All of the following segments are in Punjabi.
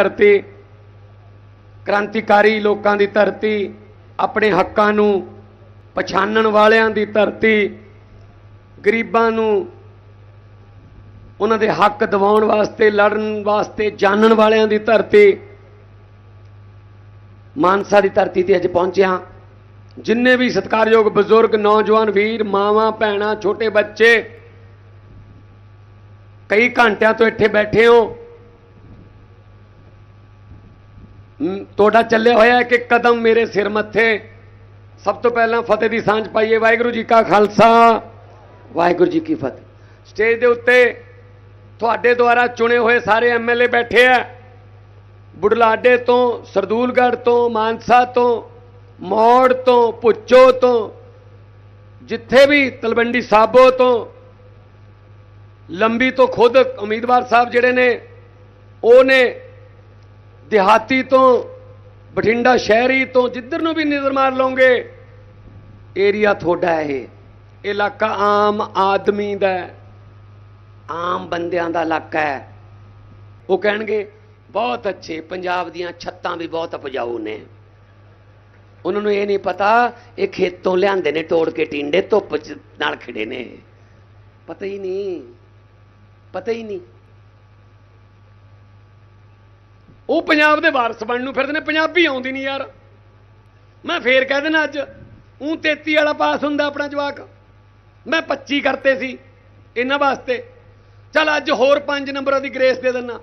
ਧਰਤੀ, ਕ੍ਰਾਂਤੀਕਾਰੀ ਲੋਕਾਂ ਦੀ ਧਰਤੀ, ਆਪਣੇ ਹੱਕਾਂ ਨੂੰ ਪਛਾਣਨ ਵਾਲਿਆਂ ਦੀ ਧਰਤੀ, ਗਰੀਬਾਂ ਨੂੰ ਉਹਨਾਂ ਦੇ ਹੱਕ ਦਿਵਾਉਣ ਵਾਸਤੇ, ਲੜਨ ਵਾਸਤੇ, ਜਾਣਨ ਵਾਲਿਆਂ ਦੀ ਧਰਤੀ, ਮਾਨਸਾ ਦੀ ਧਰਤੀ ਤੇ ਅੱਜ ਪਹੁੰਚਿਆ ਜਿੰਨੇ ਵੀ ਸਤਿਕਾਰਯੋਗ ਬਜ਼ੁਰਗ, ਨੌਜਵਾਨ, ਵੀਰ, ਮਾਵਾਂ, ਭੈਣਾਂ, ਛੋਟੇ ਬੱਚੇ, ਕਈ ਘੰਟਿਆਂ ਤੋਂ ਇੱਥੇ ਬੈਠੇ ਹੋ ਮ, ਤੁਹਾਡਾ ਚੱਲਿਆ ਹੋਇਆ ਕਿ ਕਦਮ ਮੇਰੇ ਸਿਰ ਮੱਥੇ। ਸਭ ਤੋਂ ਪਹਿਲਾਂ ਫਤਿਹ ਦੀ ਸਾਂਝ ਪਾਈਏ। ਵਾਹਿਗੁਰੂ ਜੀ ਕਾ ਖਾਲਸਾ। ਵਾਹਿਗੁਰੂ ਜੀ ਕੀ ਫਤਿਹ। ਸਟੇਜ ਦੇ ਉੱਤੇ ਤੁਹਾਡੇ ਦੁਆਰਾ ਚੁਣੇ ਹੋਏ ਸਾਰੇ ਐਮਐਲਏ ਬੈਠੇ ਆ। ਬੁਢਲਾਡੇ ਤੋਂ ਸਰਦੂਲਗੜ੍ਹ ਤੋਂ ਮਾਨਸਾ ਤੋਂ ਮੌੜ ਤੋਂ ਪੁੱਚੋ ਤੋਂ ਜਿੱਥੇ ਵੀ ਤਲਵੰਡੀ ਸਾਬੋ ਤੋਂ ਲੰਬੀ ਤੋਂ ਖੁਦ ਉਮੀਦਵਾਰ ਸਾਹਿਬ ਜਿਹੜੇ ਨੇ ਉਹ ਨੇ ਦਿਹਾਤੀ ਤੋਂ, ਬਠਿੰਡਾ ਸ਼ਹਿਰੀ ਤੋਂ ਜਿੱਧਰ ਨੂੰ ਵੀ ਨਜ਼ਰ ਮਾਰ ਲਓਗੇ ਏਰੀਆ ਤੁਹਾਡਾ ਇਹ। ਇਲਾਕਾ ਆਮ ਆਦਮੀ ਦਾ ਆਮ ਬੰਦਿਆਂ ਦਾ ਇਲਾਕਾ ਹੈ। ਉਹ ਕਹਿਣਗੇ, ਬਹੁਤ ਅੱਛੇ, ਪੰਜਾਬ ਦੀਆਂ ਛੱਤਾਂ ਵੀ ਬਹੁਤ ਉਪਜਾਊ ਨੇ। ਉਹਨਾਂ ਨੂੰ ਇਹ ਨਹੀਂ ਪਤਾ, ਇਹ ਖੇਤੋਂ ਲਿਆਂਦੇ ਨੇ ਤੋੜ ਕੇ ਟਿੰਡੇ, ਧੁੱਪ 'ਚ ਨਾਲ ਖੜੇ ਨੇ। ਪਤਾ ਹੀ ਨਹੀਂ, ਪਤਾ ਹੀ ਨਹੀਂ। ਉਹ ਪੰਜਾਬ ਦੇ ਵਾਰਸ ਬਣਨ ਨੂੰ ਫਿਰਦੇ ਨੇ, ਪੰਜਾਬੀ ਆਉਂਦੀ ਨਹੀਂ ਯਾਰ। ਮੈਂ ਫੇਰ ਕਹਿ ਦੇਣਾ ਅੱਜ ਉਹ 33 ਵਾਲਾ ਪਾਸ ਹੁੰਦਾ ਆਪਣਾ ਜਵਾਕ। ਮੈਂ 25 ਕਰਤੇ ਸੀ ਇਹਨਾਂ ਵਾਸਤੇ। ਚਲ ਅੱਜ ਹੋਰ 5 ਨੰਬਰਾਂ ਦੀ ਗ੍ਰੇਸ ਦੇ ਦਿੰਨਾ।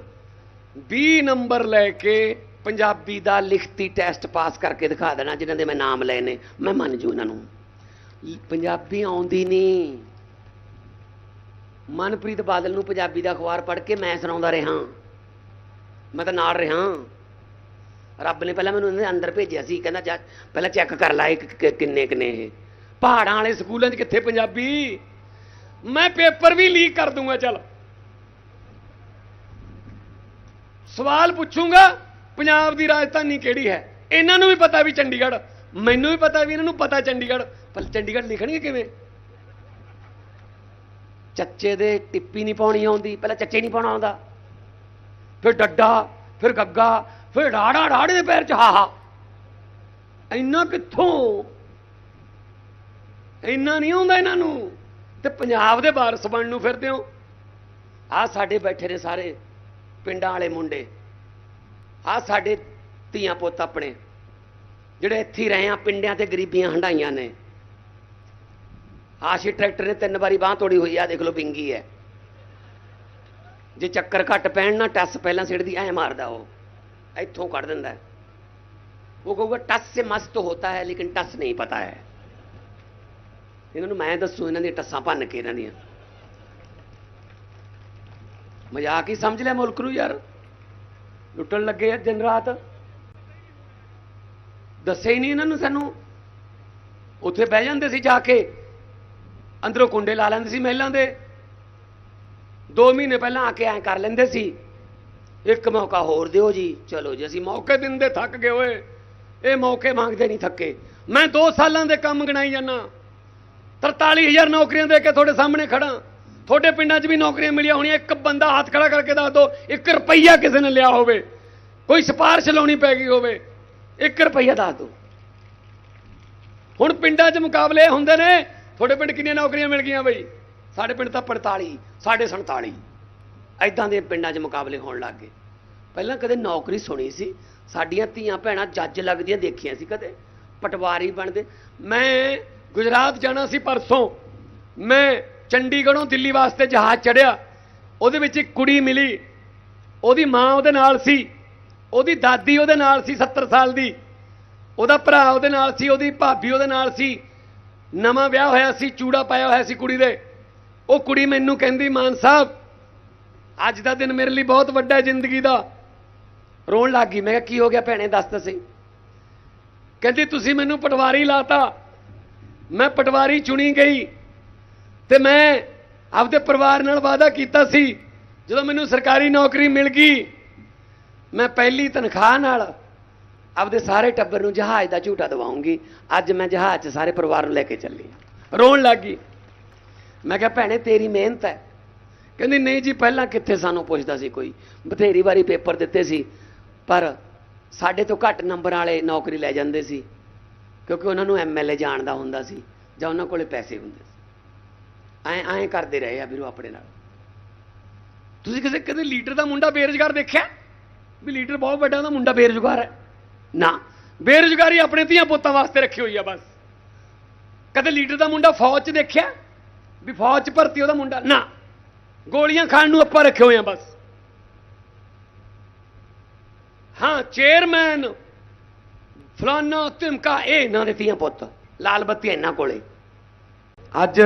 20 ਨੰਬਰ ਲੈ ਕੇ ਪੰਜਾਬੀ ਦਾ ਲਿਖਤੀ ਟੈਸਟ ਪਾਸ ਕਰਕੇ ਦਿਖਾ ਦੇਣਾ, ਜਿਨ੍ਹਾਂ ਦੇ ਮੈਂ ਨਾਮ ਲਏ ਨੇ। ਮੈਂ ਮੰਨ ਜੂ ਇਹਨਾਂ ਨੂੰ। ਪੰਜਾਬੀ ਆਉਂਦੀ ਨਹੀਂ। ਮਨਪ੍ਰੀਤ ਬਾਦਲ ਨੂੰ ਪੰਜਾਬੀ ਦਾ ਅਖਬਾਰ ਪੜ੍ਹ ਕੇ ਮੈਂ ਸੁਣਾਉਂਦਾ ਰਿਹਾ। ਮੈਂ ਤਾਂ ਨਾਲ ਰਿਹਾ। ਰੱਬ ਨੇ ਪਹਿਲਾਂ ਮੈਨੂੰ ਇਹਦੇ ਅੰਦਰ ਭੇਜਿਆ ਸੀ, ਕਹਿੰਦਾ ਜਾ, ਪਹਿਲਾਂ ਚੈੱਕ ਕਰ ਲੈ ਕਿ- ਕਿੰਨੇ ਕਿੰਨੇ ਇਹ। ਪਹਾੜਾਂ ਵਾਲੇ ਸਕੂਲਾਂ 'ਚ ਕਿੱਥੇ ਪੰਜਾਬੀ? ਮੈਂ ਪੇਪਰ ਵੀ ਲੀਕ ਕਰ ਦੂੰਗਾ, ਚੱਲ। ਸਵਾਲ ਪੁੱਛੂੰਗਾ, ਪੰਜਾਬ ਦੀ ਰਾਜਧਾਨੀ ਕਿਹੜੀ ਹੈ? ਇਹਨਾਂ ਨੂੰ ਵੀ ਪਤਾ ਵੀ ਚੰਡੀਗੜ੍ਹ। ਮੈਨੂੰ ਵੀ ਪਤਾ ਵੀ ਇਹਨਾਂ ਨੂੰ ਪਤਾ ਚੰਡੀਗੜ੍ਹ। ਪਰ ਚੰਡੀਗੜ੍ਹ ਲਿਖਣਗੇ ਕਿਵੇਂ? ਚੱਚੇ ਦੇ ਟਿੱਪੀ ਨਹੀਂ ਪਾਉਣੀ ਆਉਂਦੀ। ਪਹਿਲਾਂ ਚੱਚੇ ਨਹੀਂ ਪਾਉਣਾ ਆਉਂਦਾ। ਫਿਰ ਡੱਡਾ, ਫਿਰ ਗੱਗਾ, ਫਿਰ ਢਾੜਾ ਢਾੜੇ ਦੇ ਪੈਰ ਚ ਹਾਹਾ। ਇੰਨਾ ਕਿੱਥੋਂ? ਇੰਨਾ ਨਹੀਂ ਆਉਂਦਾ ਇਹਨਾਂ ਨੂੰ। ਤੇ ਪੰਜਾਬ ਦੇ ਵਾਰਸ ਬਣਨ ਨੂੰ ਫਿਰਦੇ ਹੋ। ਆ ਸਾਡੇ ਬੈਠੇ ਨੇ ਸਾਰੇ ਪਿੰਡਾਂ ਵਾਲੇ ਮੁੰਡੇ। ਆ ਸਾਡੇ ਧੀਆਂ ਪੁੱਤ ਆਪਣੇ, ਜਿਹੜੇ ਇੱਥੇ ਰਹੇ ਆ, ਪਿੰਡਾਂ ਤੇ ਗਰੀਬੀਆਂ ਹੰਡਾਈਆਂ ਨੇ। ਆਸ਼ੀ ਟਰੈਕਟਰ ਨੇ ਤਿੰਨ ਵਾਰੀ ਬਾਹ ਤੋੜੀ ਹੋਈ ਆ ਦੇਖ ਲਓ ਬਿੰਗੀ ਹੈ। ਜੇ ਚੱਕਰ ਘੱਟ ਪੈਣ ਨਾ, ਟੱਸ ਪਹਿਲਾਂ ਸਿੜਦੀ ਐ ਮਾਰਦਾ ਉਹ। ਇੱਥੋਂ ਕੱਢ ਦਿੰਦਾ ਉਹ ਕਹੂਗਾ, ਟੱਸ ਸੇ ਮਸਤ ਹੋਤਾ ਹੈ, ਲੇਕਿਨ ਟੱਸ ਨਹੀਂ ਪਤਾ ਹੈ। ਇਹਨਾਂ ਨੂੰ ਮੈਂ ਦੱਸੂ, ਇਹਨਾਂ ਦੀਆਂ ਟੱਸਾਂ ਭੰਨ ਕੇ ਇਹਨਾਂ ਦੀਆਂ। ਮਜ਼ਾਕ ਹੀ ਸਮਝ ਲਿਆ ਮੁਲਕ ਨੂੰ ਯਾਰ। ਲੁੱਟਣ ਲੱਗੇ ਆ ਦਿਨ ਰਾਤ। ਦੱਸੇ ਹੀ ਨਹੀਂ ਇਹਨਾਂ ਨੂੰ ਸਾਨੂੰ। ਉੱਥੇ ਬਹਿ ਜਾਂਦੇ ਸੀ ਜਾ ਕੇ। ਅੰਦਰੋਂ ਕੁੰਡੇ ਲਾ ਲੈਂਦੇ ਸੀ ਮਹਿਲਾਂ ਦੇ। 2 ਮਹੀਨੇ ਪਹਿਲਾਂ ਆ ਕੇ ਐਂ ਕਰ ਲੈਂਦੇ ਸੀ। ਇੱਕ ਮੌਕਾ ਹੋਰ ਦਿਓ ਜੀ। ਚਲੋ ਜੀ, ਅਸੀਂ ਮੌਕੇ ਦਿੰਦੇ ਥੱਕ ਗਏ ਓਏ। ਇਹ ਮੌਕੇ ਮੰਗਦੇ ਨਹੀਂ ਥੱਕੇ। ਮੈਂ 2 ਸਾਲਾਂ ਦੇ ਕੰਮ ਗਣਾਈ ਜਾਣਾ 43000 ਨੌਕਰੀਆਂ ਦੇ ਕੇ ਤੁਹਾਡੇ ਸਾਹਮਣੇ ਖੜਾ। ਤੁਹਾਡੇ ਪਿੰਡਾਂ 'ਚ ਵੀ ਨੌਕਰੀਆਂ ਮਿਲੀਆਂ ਹੋਣੀਆਂ। ਇੱਕ ਬੰਦਾ ਹੱਥ ਖੜਾ ਕਰਕੇ ਦੱਸ ਦਿਓ 1 ਰੁਪਈਆ ਕਿਸੇ ਨੇ ਲਿਆ ਹੋਵੇ। ਕੋਈ ਸਿਫਾਰਿਸ਼ ਲਾਉਣੀ ਪੈ ਗਈ ਹੋਵੇ। 1 ਰੁਪਈਆ ਦੱਸ ਦਿਓ ਹੁਣ ਪਿੰਡਾਂ 'ਚ ਮੁਕਾਬਲੇ ਹੁੰਦੇ ਨੇ। ਤੁਹਾਡੇ ਪਿੰਡ ਕਿੰਨੀਆਂ ਨੌਕਰੀਆਂ ਮਿਲ ਗਈਆਂ ਬਈ? ਸਾਡੇ ਪਿੰਡ ਤਾਂ 45 ਸਾਡੇ 47 ਐਦਾਂ ਦੇ ਪਿੰਡਾਂ 'ਚ ਮੁਕਾਬਲੇ ਹੋਣ ਲੱਗ ਗਏ। ਪਹਿਲਾਂ ਕਦੇ ਨੌਕਰੀ ਸੁਣੀ ਸੀ, ਸਾਡੀਆਂ ਧੀਆਂ ਭੈਣਾਂ ਜੱਜ ਲੱਗਦੀਆਂ ਦੇਖੀਆਂ ਸੀ ਕਦੇ, ਪਟਵਾਰੀ ਬਣਦੇ। ਮੈਂ ਗੁਜਰਾਤ ਜਾਣਾ ਸੀ ਪਰਸੋਂ, ਮੈਂ ਚੰਡੀਗੜ੍ਹੋਂ ਦਿੱਲੀ ਵਾਸਤੇ ਜਹਾਜ਼ ਚੜਿਆ ਉਹਦੇ ਵਿੱਚ ਇੱਕ ਕੁੜੀ ਮਿਲੀ, ਉਹਦੀ ਮਾਂ ਉਹਦੇ ਨਾਲ ਸੀ, ਉਹਦੀ ਦਾਦੀ ਉਹਦੇ ਨਾਲ ਸੀ 70 ਸਾਲ ਦੀ, ਉਹਦਾ ਭਰਾ ਉਹਦੇ ਨਾਲ ਸੀ, ਉਹਦੀ ਭਾਬੀ ਉਹਦੇ ਨਾਲ ਸੀ। ਨਵਾਂ ਵਿਆਹ ਹੋਇਆ ਸੀ, ਚੂੜਾ ਪਾਇਆ ਹੋਇਆ ਸੀ ਕੁੜੀ ਦੇ। ਉਹ ਕੁੜੀ ਮੈਨੂੰ ਕਹਿੰਦੀ, ਮਾਨ ਸਾਹਿਬ, ਅੱਜ ਦਾ ਦਿਨ ਮੇਰੇ ਲਈ ਬਹੁਤ ਵੱਡਾ ਜ਼ਿੰਦਗੀ ਦਾ। ਰੋਣ ਲੱਗ ਗਈ। ਮੈਂ ਕਿਹਾ, ਕੀ ਹੋ ਗਿਆ ਭੈਣੇ, ਦੱਸ ਤਾਂ ਸਹੀ। ਕਹਿੰਦੀ, ਤੁਸੀਂ ਮੈਨੂੰ ਪਟਵਾਰੀ ਲਾਤਾ। ਮੈਂ ਪਟਵਾਰੀ ਚੁਣੀ ਗਈ ਤੇ ਮੈਂ ਆਪਦੇ ਪਰਿਵਾਰ ਨਾਲ ਵਾਅਦਾ ਕੀਤਾ ਸੀ। ਜਦੋਂ ਮੈਨੂੰ ਸਰਕਾਰੀ ਨੌਕਰੀ ਮਿਲ ਗਈ, ਮੈਂ ਪਹਿਲੀ ਤਨਖਾਹ ਨਾਲ ਆਪਦੇ ਸਾਰੇ ਟੱਬਰ ਨੂੰ ਜਹਾਜ਼ ਦਾ ਝੂਟਾ ਦਵਾਉਂਗੀ। ਅੱਜ ਮੈਂ ਜਹਾਜ਼ 'ਚ ਸਾਰੇ ਪਰਿਵਾਰ ਨੂੰ ਲੈ ਕੇ ਚੱਲੀ ਰੋਣ ਲੱਗ ਗਈ। ਮੈਂ ਕਿਹਾ, ਭੈਣੇ, ਤੇਰੀ ਮਿਹਨਤ ਹੈ। ਕਹਿੰਦੀ, ਨਹੀਂ ਜੀ, ਪਹਿਲਾਂ ਕਿੱਥੇ ਸਾਨੂੰ ਪੁੱਛਦਾ ਸੀ ਕੋਈ? ਬਥੇਰੀ ਵਾਰੀ ਪੇਪਰ ਦਿੱਤੇ ਸੀ, ਪਰ ਸਾਡੇ ਤੋਂ ਘੱਟ ਨੰਬਰ ਵਾਲੇ ਨੌਕਰੀ ਲੈ ਜਾਂਦੇ ਸੀ, ਕਿਉਂਕਿ ਉਹਨਾਂ ਨੂੰ ਐਮਐਲਏ ਜਾਣਦਾ ਹੁੰਦਾ ਸੀ, ਜਾਂ ਉਹਨਾਂ ਕੋਲੇ ਪੈਸੇ ਹੁੰਦੇ ਸੀ। ਐਂ ਐਂ ਕਰਦੇ ਰਹੇ ਆ ਵੀਰੋ ਆਪਣੇ ਨਾਲ। ਤੁਸੀਂ ਕਿਸੇ ਕਦੇ ਲੀਡਰ ਦਾ ਮੁੰਡਾ ਬੇਰੁਜ਼ਗਾਰ ਦੇਖਿਆ? ਵੀ ਲੀਡਰ ਬਹੁਤ ਵੱਡਾ, ਉਹਦਾ ਮੁੰਡਾ ਬੇਰੁਜ਼ਗਾਰ ਹੈ? ਨਾ। ਬੇਰੁਜ਼ਗਾਰੀ ਆਪਣੇ ਧੀਆਂ ਪੁੱਤਾਂ ਵਾਸਤੇ ਰੱਖੀ ਹੋਈ ਆ ਬਸ। ਕਦੇ ਲੀਡਰ ਦਾ ਮੁੰਡਾ ਫੌਜ 'ਚ ਦੇਖਿਆ? ਵੀ ਫੌਜ 'ਚ ਭਰਤੀ ਉਹਦਾ ਮੁੰਡਾ ਨਾ। ਗੋਲੀਆਂ ਖਾਣ ਨੂੰ ਆਪਾਂ ਰੱਖੇ ਹੋਏ ਆ ਬਸ। ਹਾਂ ਚੇਅਰਮੈਨ ਫਲਾਨਾ ਧਮਕਾ ਇਹ ਇਹਨਾਂ ਦੇ ਧੀਆਂ ਪੁੱਤ ਲਾਲ ਬੱਤੀ ਇਹਨਾਂ ਕੋਲੇ। ਅੱਜ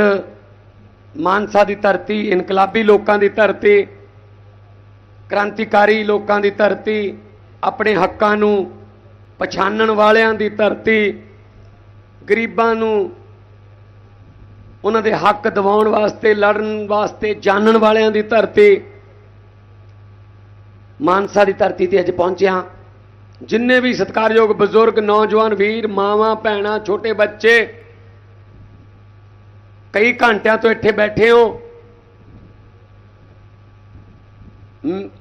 ਮਾਨਸਾ ਦੀ ਧਰਤੀ ਇਨਕਲਾਬੀ ਲੋਕਾਂ ਦੀ ਧਰਤੀ ਕ੍ਰਾਂਤੀਕਾਰੀ ਲੋਕਾਂ ਦੀ ਧਰਤੀ ਆਪਣੇ ਹੱਕਾਂ ਨੂੰ ਪਛਾਣਨ ਵਾਲਿਆਂ ਦੀ ਧਰਤੀ ਗਰੀਬਾਂ ਨੂੰ ਉਹਨਾਂ ਦੇ ਹੱਕ ਦਿਵਾਉਣ ਵਾਸਤੇ, ਲੜਨ ਵਾਸਤੇ, ਜਾਣਨ ਵਾਲਿਆਂ ਦੀ ਧਰਤੀ। ਮਾਨਸਾ ਦੀ ਧਰਤੀ ਤੇ ਅੱਜ ਪਹੁੰਚਿਆ ਜਿੰਨੇ ਵੀ ਸਤਿਕਾਰਯੋਗ ਬਜ਼ੁਰਗ, ਨੌਜਵਾਨ, ਵੀਰ, ਮਾਵਾਂ, ਭੈਣਾਂ, ਛੋਟੇ ਬੱਚੇ, ਕਈ ਘੰਟਿਆਂ ਤੋਂ ਇੱਥੇ ਬੈਠੇ ਹੋ।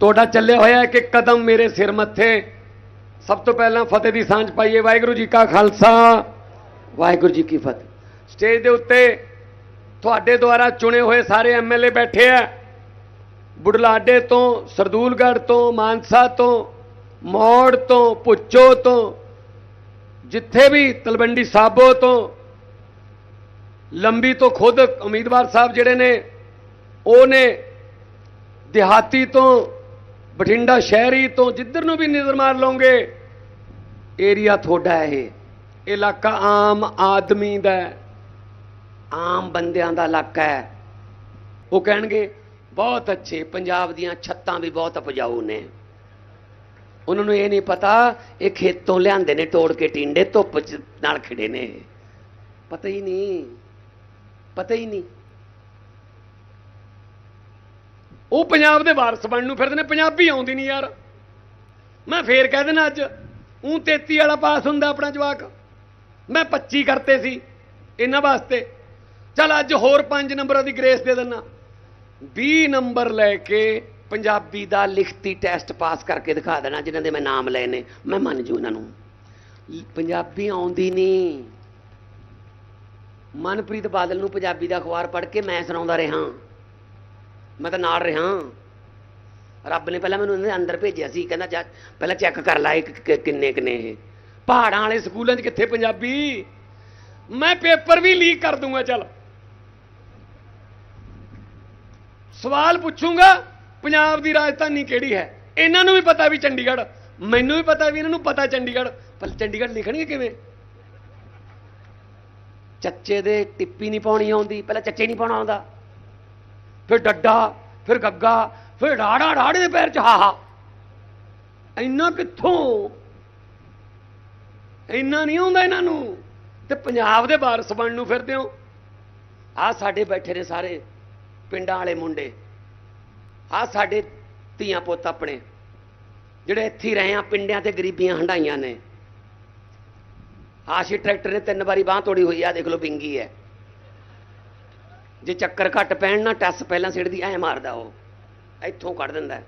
ਤੁਹਾਡਾ ਚੱਲਿਆ ਹੋਇਆ ਕਿ ਕਦਮ ਮੇਰੇ ਸਿਰ ਮੱਥੇ। ਸਭ ਤੋਂ ਪਹਿਲਾਂ ਫਤਿਹ ਦੀ ਸਾਂਝ ਪਾਈਏ। ਵਾਹਿਗੁਰੂ ਜੀ ਕਾ ਖਾਲਸਾ। ਵਾਹਿਗੁਰੂ ਜੀ ਕੀ ਫਤਿਹ। ਸਟੇਜ ਦੇ ਉੱਤੇ ਤੁਹਾਡੇ ਦੁਆਰਾ ਚੁਣੇ ਹੋਏ ਸਾਰੇ ਐਮਐਲਏ ਬੈਠੇ ਆ। ਬੁਢਲਾਡੇ ਤੋਂ, ਸਰਦੂਲਗੜ੍ਹ ਤੋਂ, ਮਾਨਸਾ ਤੋਂ, ਮੌੜ ਤੋਂ ਪੁੱਚੋ ਤੋਂ, ਜਿੱਥੇ ਵੀ ਤਲਵੰਡੀ ਸਾਬੋ ਤੋਂ, ਲੰਬੀ ਤੋਂ ਖੁਦ ਉਮੀਦਵਾਰ ਸਾਹਿਬ ਜਿਹੜੇ ਨੇ, ਉਹ ਨੇ ਦਿਹਾਤੀ ਤੋਂ, ਬਠਿੰਡਾ ਸ਼ਹਿਰੀ ਤੋਂ, ਜਿੱਧਰ ਨੂੰ ਵੀ ਨਜ਼ਰ ਮਾਰ ਲਓਗੇ, ਏਰੀਆ ਤੁਹਾਡਾ ਇਹ। ਇਲਾਕਾ ਆਮ ਆਦਮੀ ਦਾ ਹੈ। ਆਮ ਬੰਦਿਆਂ ਦਾ ਇਲਾਕਾ ਹੈ। ਉਹ ਕਹਿਣਗੇ, ਬਹੁਤ ਅੱਛੇ, ਪੰਜਾਬ ਦੀਆਂ ਛੱਤਾਂ ਵੀ ਬਹੁਤ ਉਪਜਾਊ ਨੇ। ਉਹਨਾਂ ਨੂੰ ਇਹ ਨਹੀਂ ਪਤਾ, ਇਹ ਖੇਤੋਂ ਲਿਆਂਦੇ ਨੇ ਤੋੜ ਕੇ ਟਿੰਡੇ, ਧੁੱਪ 'ਚ ਨਾਲ ਖਿੜੇ ਨੇ ਪਤਾ ਹੀ ਨਹੀਂ, ਪਤਾ ਹੀ ਨਹੀਂ। ਉਹ ਪੰਜਾਬ ਦੇ ਵਾਰਸ ਬਣਨ ਨੂੰ ਫਿਰਦੇ ਨੇ, ਪੰਜਾਬੀ ਆਉਂਦੀ ਨਹੀਂ ਯਾਰ। ਮੈਂ ਫੇਰ ਕਹਿ ਦੇਣਾ ਅੱਜ ਉਹ 33 ਵਾਲਾ ਪਾਸ ਹੁੰਦਾ ਆਪਣਾ ਜਵਾਕ। ਮੈਂ 25 ਕਰਤੇ ਸੀ, ਇਹਨਾਂ ਵਾਸਤੇ। ਚਲ ਅੱਜ ਹੋਰ 5 ਨੰਬਰਾਂ ਦੀ ਗ੍ਰੇਸ ਦੇ ਦਿੰਨਾ। 20 ਨੰਬਰ ਲੈ ਕੇ ਪੰਜਾਬੀ ਦਾ ਲਿਖਤੀ ਟੈਸਟ ਪਾਸ ਕਰਕੇ ਦਿਖਾ ਦੇਣਾ, ਜਿਨ੍ਹਾਂ ਦੇ ਮੈਂ ਨਾਮ ਲਏ ਨੇ। ਮੈਂ ਮੰਨ ਜੂ ਉਹਨਾਂ ਨੂੰ। ਪੰਜਾਬੀ ਆਉਂਦੀ ਨਹੀਂ ਮਨਪ੍ਰੀਤ ਬਾਦਲ ਨੂੰ ਪੰਜਾਬੀ ਦਾ ਅਖਬਾਰ ਪੜ੍ਹ ਕੇ ਮੈਂ ਸੁਣਾਉਂਦਾ ਰਿਹਾ। ਮੈਂ ਤਾਂ ਨਾਲ ਰਿਹਾ। ਰੱਬ ਨੇ ਪਹਿਲਾਂ ਮੈਨੂੰ ਇਹਦੇ ਅੰਦਰ ਭੇਜਿਆ ਸੀ। ਕਹਿੰਦਾ ਜਾ ਪਹਿਲਾਂ ਚੈੱਕ ਕਰ ਲੈ ਕਿੰਨੇ ਕਿੰਨੇ ਇਹ। ਪਹਾੜਾਂ ਵਾਲੇ ਸਕੂਲਾਂ 'ਚ ਕਿੱਥੇ ਪੰਜਾਬੀ? ਮੈਂ ਪੇਪਰ ਵੀ ਲੀਕ ਕਰ ਦੂੰਗਾ, ਚੱਲ। ਸਵਾਲ ਪੁੱਛੂੰਗਾ, ਪੰਜਾਬ ਦੀ ਰਾਜਧਾਨੀ ਕਿਹੜੀ ਹੈ? ਇਹਨਾਂ ਨੂੰ ਵੀ ਪਤਾ ਵੀ ਚੰਡੀਗੜ੍ਹ। ਮੈਨੂੰ ਵੀ ਪਤਾ ਵੀ ਇਹਨਾਂ ਨੂੰ ਪਤਾ ਚੰਡੀਗੜ੍ਹ। ਪਰ ਚੰਡੀਗੜ੍ਹ ਲਿਖਣਗੇ ਕਿਵੇਂ? ਚੱਚੇ ਦੇ ਟਿੱਪੀ ਨਹੀਂ ਪਾਉਣੀ ਆਉਂਦੀ, ਪਹਿਲਾਂ ਚੱਚੇ ਨਹੀਂ ਪਾਉਣਾ ਆਉਂਦਾ। ਫਿਰ ਡੱਡਾ, ਫਿਰ ਗੱਗਾ, ਫਿਰ ਡਾੜਾ ਡਾੜੇ ਦੇ ਪੈਰ ਚ ਹਾਹਾ ਇੰਨਾ ਕਿੱਥੋਂ? ਇੰਨਾ ਨਹੀਂ ਆਉਂਦਾ ਇਹਨਾਂ ਨੂੰ। ਤੇ ਪੰਜਾਬ ਦੇ ਵਾਰਸ ਬਣਨ ਨੂੰ ਫਿਰਦੇ ਹੋ। ਆ ਸਾਡੇ ਬੈਠੇ ਨੇ ਸਾਰੇ। ਪਿੰਡਾਂ ਵਾਲੇ ਮੁੰਡੇ। ਆ ਸਾਡੇ ਧੀਆਂ ਪੁੱਤ ਆਪਣੇ, ਜਿਹੜੇ ਇੱਥੇ ਰਹੇ ਆ ਪਿੰਡਾਂ ਤੇ ਗਰੀਬੀਆਂ ਹੰਡਾਈਆਂ ਨੇ। ਆਸ਼ੀ ਟਰੈਕਟਰ ਨੇ ਤਿੰਨ ਵਾਰੀ ਬਾਹ ਤੋੜੀ ਹੋਈ ਆ ਦੇਖ ਲਓ ਬਿੰਗੀ ਹੈ ਜੇ ਚੱਕਰ ਘੱਟ ਪੈਣ ਨਾ, ਟੱਸ ਪਹਿਲਾਂ ਸਿੜਦੀ ਐ ਮਾਰਦਾ ਉਹ। ਇੱਥੋਂ ਕੱਢ ਦਿੰਦਾ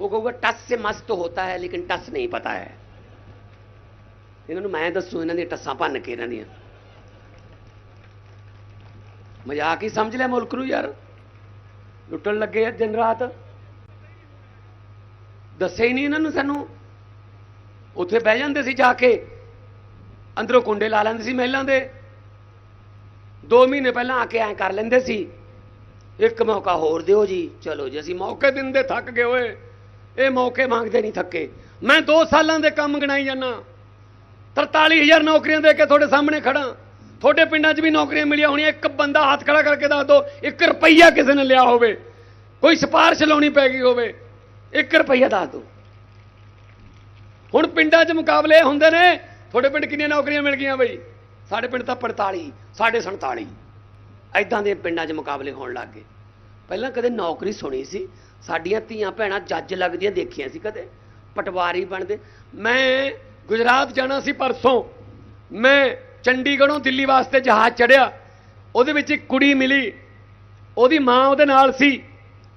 ਉਹ ਕਹੂਗਾ, ਟੱਸ ਸੇ ਮਸਤ ਹੋਤਾ ਹੈ, ਲੇਕਿਨ ਟੱਸ ਨਹੀਂ ਪਤਾ ਹੈ। ਇਹਨਾਂ ਨੂੰ ਮੈਂ ਦੱਸੂ, ਇਹਨਾਂ ਦੀਆਂ ਟੱਸਾਂ ਭੰਨ ਕੇ ਇਹਨਾਂ ਦੀਆਂ। ਮਜ਼ਾਕ ਹੀ ਸਮਝ ਲਿਆ ਮੁਲਕ ਨੂੰ ਯਾਰ। ਲੁੱਟਣ ਲੱਗੇ ਆ ਦਿਨ ਰਾਤ। ਦੱਸੇ ਹੀ ਨਹੀਂ ਇਹਨਾਂ ਨੂੰ ਸਾਨੂੰ। ਉੱਥੇ ਬਹਿ ਜਾਂਦੇ ਸੀ ਜਾ ਕੇ। ਅੰਦਰੋਂ ਕੁੰਡੇ ਲਾ ਲੈਂਦੇ ਸੀ ਮਹਿਲਾਂ ਦੇ। 2 ਮਹੀਨੇ ਪਹਿਲਾਂ ਆ ਕੇ ਐਂ ਕਰ ਲੈਂਦੇ ਸੀ। ਇੱਕ ਮੌਕਾ ਹੋਰ ਦਿਓ ਜੀ। ਚਲੋ ਜੀ, ਅਸੀਂ ਮੌਕੇ ਦਿੰਦੇ ਥੱਕ ਗਏ ਓਏ। ਇਹ ਮੌਕੇ ਮੰਗਦੇ ਨਹੀਂ ਥੱਕੇ। ਮੈਂ 2 ਸਾਲਾਂ ਦੇ ਕੰਮ ਗਣਾਈ ਜਾਂਦਾ। 43000 ਨੌਕਰੀਆਂ ਦੇ ਕੇ ਤੁਹਾਡੇ ਸਾਹਮਣੇ ਖੜਾ ਤੁਹਾਡੇ ਪਿੰਡਾਂ 'ਚ ਵੀ ਨੌਕਰੀਆਂ ਮਿਲੀਆਂ ਹੋਣੀਆਂ। ਇੱਕ ਬੰਦਾ ਹੱਥ ਖੜਾ ਕਰਕੇ ਦੱਸ ਦੋ 1 ਰੁਪਈਆ ਕਿਸੇ ਨੇ ਲਿਆ ਹੋਵੇ। ਕੋਈ ਸਿਫਾਰਿਸ਼ ਲਾਉਣੀ ਪੈ ਗਈ ਹੋਵੇ 1 ਰੁਪਈਆ ਦੱਸ ਦੋ। ਹੁਣ ਪਿੰਡਾਂ 'ਚ ਮੁਕਾਬਲੇ ਹੁੰਦੇ ਨੇ। ਤੁਹਾਡੇ ਪਿੰਡ ਕਿੰਨੀਆਂ ਨੌਕਰੀਆਂ ਮਿਲ ਗਈਆਂ ਬਈ? ਸਾਡੇ ਪਿੰਡ ਤਾਂ 45 ਸਾਡੇ 47 ਐਦਾਂ ਦੇ ਪਿੰਡਾਂ 'ਚ ਮੁਕਾਬਲੇ ਹੋਣ ਲੱਗ ਗਏ। ਪਹਿਲਾਂ ਕਦੇ ਨੌਕਰੀ ਸੁਣੀ ਸੀ। ਸਾਡੀਆਂ ਧੀਆਂ ਭੈਣਾਂ ਜੱਜ ਲੱਗਦੀਆਂ ਦੇਖੀਆਂ ਸੀ ਕਦੇ। ਪਟਵਾਰੀ ਬਣਦੇ। ਮੈਂ ਗੁਜਰਾਤ ਜਾਣਾ ਸੀ ਪਰਸੋਂ। ਮੈਂ ਚੰਡੀਗੜ੍ਹੋਂ ਦਿੱਲੀ ਵਾਸਤੇ ਜਹਾਜ਼ ਚੜਿਆ। ਉਹਦੇ ਵਿੱਚ ਇੱਕ ਕੁੜੀ ਮਿਲੀ। ਉਹਦੀ ਮਾਂ ਉਹਦੇ ਨਾਲ ਸੀ।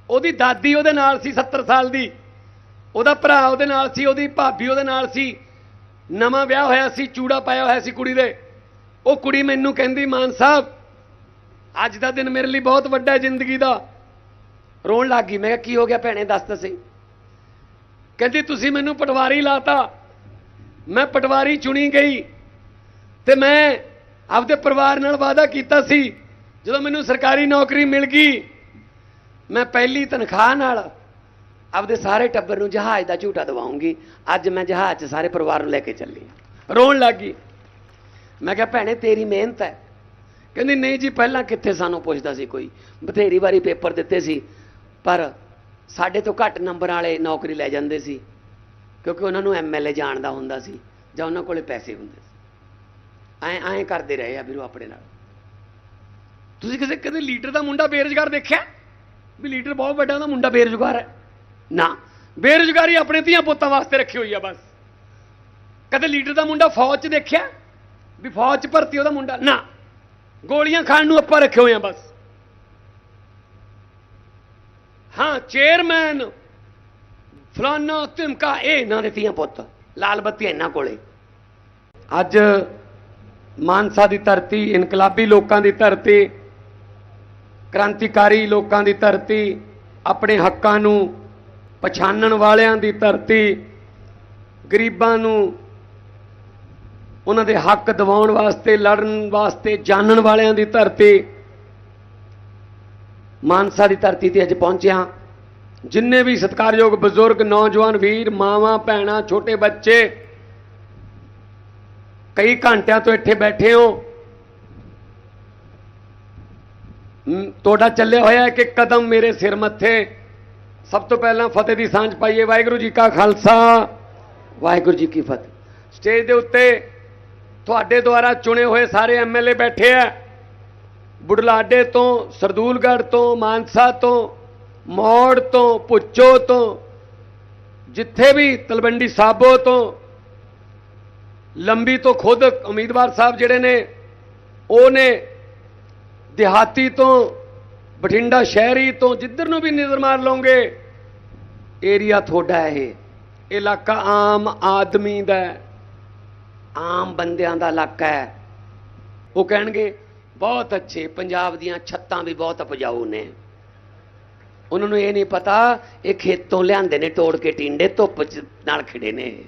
ਉਹਦੀ ਦਾਦੀ ਉਹਦੇ ਨਾਲ ਸੀ 70 ਸਾਲ ਦੀ। ਉਹਦਾ ਭਰਾ ਉਹਦੇ ਨਾਲ ਸੀ, ਉਹਦੀ ਭਾਬੀ ਉਹਦੇ ਨਾਲ ਸੀ। ਨਵਾਂ ਵਿਆਹ ਹੋਇਆ ਸੀ, ਚੂੜਾ ਪਾਇਆ ਹੋਇਆ ਸੀ ਕੁੜੀ ਦੇ। ਉਹ ਕੁੜੀ ਮੈਨੂੰ ਕਹਿੰਦੀ, ਮਾਨ ਸਾਹਿਬ, ਅੱਜ ਦਾ ਦਿਨ ਮੇਰੇ ਲਈ ਬਹੁਤ ਵੱਡਾ ਹੈ ਜ਼ਿੰਦਗੀ ਦਾ। ਰੋਣ ਲੱਗ ਗਈ। ਮੈਂ ਕਿਹਾ, ਕੀ ਹੋ ਗਿਆ ਭੈਣੇ, ਦੱਸ ਤਾਂ ਸਹੀ। ਕਹਿੰਦੀ, ਤੁਸੀਂ ਮੈਨੂੰ ਪਟਵਾਰੀ ਲਾਤਾ। ਮੈਂ ਪਟਵਾਰੀ ਚੁਣੀ ਗਈ। ਤੇ ਮੈਂ ਆਪਦੇ ਪਰਿਵਾਰ ਨਾਲ ਵਾਅਦਾ ਕੀਤਾ ਸੀ, ਜਦੋਂ ਮੈਨੂੰ ਸਰਕਾਰੀ ਨੌਕਰੀ ਮਿਲ ਗਈ, ਮੈਂ ਪਹਿਲੀ ਤਨਖਾਹ ਨਾਲ ਆਪਦੇ ਸਾਰੇ ਟੱਬਰ ਨੂੰ ਜਹਾਜ਼ ਦਾ ਝੂਟਾ ਦਵਾਉਂਗੀ। ਅੱਜ ਮੈਂ ਜਹਾਜ਼ 'ਚ ਸਾਰੇ ਪਰਿਵਾਰ ਨੂੰ ਲੈ ਕੇ ਚੱਲੀ ਰੋਣ ਲੱਗ ਗਈ। ਮੈਂ ਕਿਹਾ, ਭੈਣੇ, ਤੇਰੀ ਮਿਹਨਤ ਹੈ। ਕਹਿੰਦੀ, ਨਹੀਂ ਜੀ, ਪਹਿਲਾਂ ਕਿੱਥੇ ਸਾਨੂੰ ਪੁੱਛਦਾ ਸੀ ਕੋਈ? ਬਥੇਰੀ ਵਾਰੀ ਪੇਪਰ ਦਿੱਤੇ ਸੀ, ਪਰ ਸਾਡੇ ਤੋਂ ਘੱਟ ਨੰਬਰ ਵਾਲੇ ਨੌਕਰੀ ਲੈ ਜਾਂਦੇ ਸੀ, ਕਿਉਂਕਿ ਉਹਨਾਂ ਨੂੰ ਐਮਐਲਏ ਜਾਣਦਾ ਹੁੰਦਾ ਸੀ ਜਾਂ ਉਹਨਾਂ ਕੋਲੇ ਪੈਸੇ ਹੁੰਦੇ ਸੀ। ਐਂ ਐਂ ਕਰਦੇ ਰਹੇ ਆ ਵੀਰੋ ਆਪਣੇ ਨਾਲ। ਤੁਸੀਂ ਕਿਸੇ ਕਦੇ ਲੀਡਰ ਦਾ ਮੁੰਡਾ ਬੇਰੁਜ਼ਗਾਰ ਦੇਖਿਆ? ਵੀ ਲੀਡਰ ਬਹੁਤ ਵੱਡਾ, ਉਹਦਾ ਮੁੰਡਾ ਬੇਰੁਜ਼ਗਾਰ ਹੈ। ਨਾ। ਬੇਰੁਜ਼ਗਾਰੀ ਆਪਣੇ ਧੀਆਂ ਪੁੱਤਾਂ ਵਾਸਤੇ ਰੱਖੀ ਹੋਈ ਆ ਬਸ। ਕਦੇ ਲੀਡਰ ਦਾ ਮੁੰਡਾ ਫੌਜ 'ਚ ਦੇਖਿਆ? ਵੀ ਫੌਜ 'ਚ ਭਰਤੀ ਉਹਦਾ ਮੁੰਡਾ। ਨਾ। ਗੋਲੀਆਂ ਖਾਣ ਨੂੰ ਆਪਾਂ ਰੱਖੇ ਹੋਏ ਆ ਬਸ। ਹਾਂ, ਚੇਅਰਮੈਨ। ਫਲਾਨਾ ਧਮਕਾ, ਇਹ ਇਹਨਾਂ ਦੇ ਧੀਆਂ ਪੁੱਤ। ਲਾਲ ਬੱਤੀ ਇਹਨਾਂ ਕੋਲੇ। ਅੱਜ ਮਾਨਸਾ ਦੀ ਧਰਤੀ, ਇਨਕਲਾਬੀ ਲੋਕਾਂ ਦੀ ਧਰਤੀ, ਕ੍ਰਾਂਤੀਕਾਰੀ ਲੋਕਾਂ ਦੀ ਧਰਤੀ, ਆਪਣੇ ਹੱਕਾਂ ਨੂੰ ਪਛਾਣਨ ਵਾਲਿਆਂ ਦੀ ਧਰਤੀ, ਗਰੀਬਾਂ ਨੂੰ ਉਹਨਾਂ ਦੇ ਹੱਕ ਦਿਵਾਉਣ ਵਾਸਤੇ, ਲੜਨ ਵਾਸਤੇ, ਜਾਣਨ ਵਾਲਿਆਂ ਦੀ ਧਰਤੀ, ਮਾਨਸਾ ਦੀ ਧਰਤੀ ਤੇ ਅੱਜ ਪਹੁੰਚਿਆ। ਜਿੰਨੇ ਵੀ ਸਤਿਕਾਰਯੋਗ ਬਜ਼ੁਰਗ, ਨੌਜਵਾਨ, ਵੀਰ, ਮਾਵਾਂ, ਭੈਣਾਂ, ਛੋਟੇ ਬੱਚੇ ਕਈ ਘੰਟਿਆਂ ਤੋਂ ਇੱਥੇ ਬੈਠੇ ਹੋ। ਤੁਹਾਡਾ ਚੱਲਿਆ ਹੋਇਆ ਇੱਕ ਇੱਕ ਕਦਮ ਮੇਰੇ ਸਿਰ ਮੱਥੇ। ਸਭ ਤੋਂ ਪਹਿਲਾਂ ਫਤਿਹ ਦੀ ਸਾਂਝ ਪਾਈਏ। ਵਾਹਿਗੁਰੂ ਜੀ ਕਾ ਖਾਲਸਾ। ਵਾਹਿਗੁਰੂ ਜੀ ਕੀ ਫਤਿਹ। ਸਟੇਜ ਦੇ ਉੱਤੇ ਤੁਹਾਡੇ ਦੁਆਰਾ ਚੁਣੇ ਹੋਏ ਸਾਰੇ ਐਮਐਲਏ ਬੈਠੇ ਆ। ਬੁਢਲਾਡੇ ਤੋਂ, ਸਰਦੂਲਗੜ੍ਹ ਤੋਂ, ਮਾਨਸਾ ਤੋਂ, ਮੌੜ ਤੋਂ ਪੁੱਚੋ ਤੋਂ, ਜਿੱਥੇ ਵੀ ਤਲਵੰਡੀ ਸਾਬੋ ਤੋਂ ਲੰਬੀ ਤੋਂ ਖੁਦ ਉਮੀਦਵਾਰ ਸਾਹਿਬ ਜਿਹੜੇ ਨੇ ਉਹ ਨੇ ਦਿਹਾਤੀ ਤੋਂ ਬਠਿੰਡਾ ਸ਼ਹਿਰੀ ਤੋਂ ਜਿੱਧਰ ਨੂੰ ਵੀ ਨਜ਼ਰ ਮਾਰ ਲਓਗੇ ਏਰੀਆ ਤੁਹਾਡਾ ਇਹ। ਇਲਾਕਾ ਆਮ ਆਦਮੀ ਦਾ ਆਮ ਬੰਦਿਆਂ ਦਾ ਇਲਾਕਾ ਹੈ। ਉਹ ਕਹਿਣਗੇ, ਬਹੁਤ ਅੱਛੇ, ਪੰਜਾਬ ਦੀਆਂ ਛੱਤਾਂ ਵੀ ਬਹੁਤ ਉਪਜਾਊ ਨੇ। ਉਹਨਾਂ ਨੂੰ ਇਹ ਨਹੀਂ ਪਤਾ, ਇਹ ਖੇਤੋਂ ਲਿਆਂਦੇ ਨੇ, ਤੋੜ ਕੇ ਟਿੰਡੇ ਧੁੱਪ 'ਚ ਨਾਲ ਖਿੜੇ ਨੇ।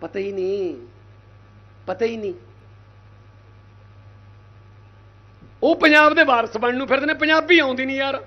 ਪਤਾ ਹੀ ਨਹੀਂ। ਪਤਾ ਹੀ ਨਹੀਂ। ਉਹ ਪੰਜਾਬ ਦੇ ਵਾਰਸ ਬਣਨ ਨੂੰ ਫਿਰਦੇ ਨੇ, ਪੰਜਾਬੀ ਆਉਂਦੀ ਨਹੀਂ ਯਾਰ।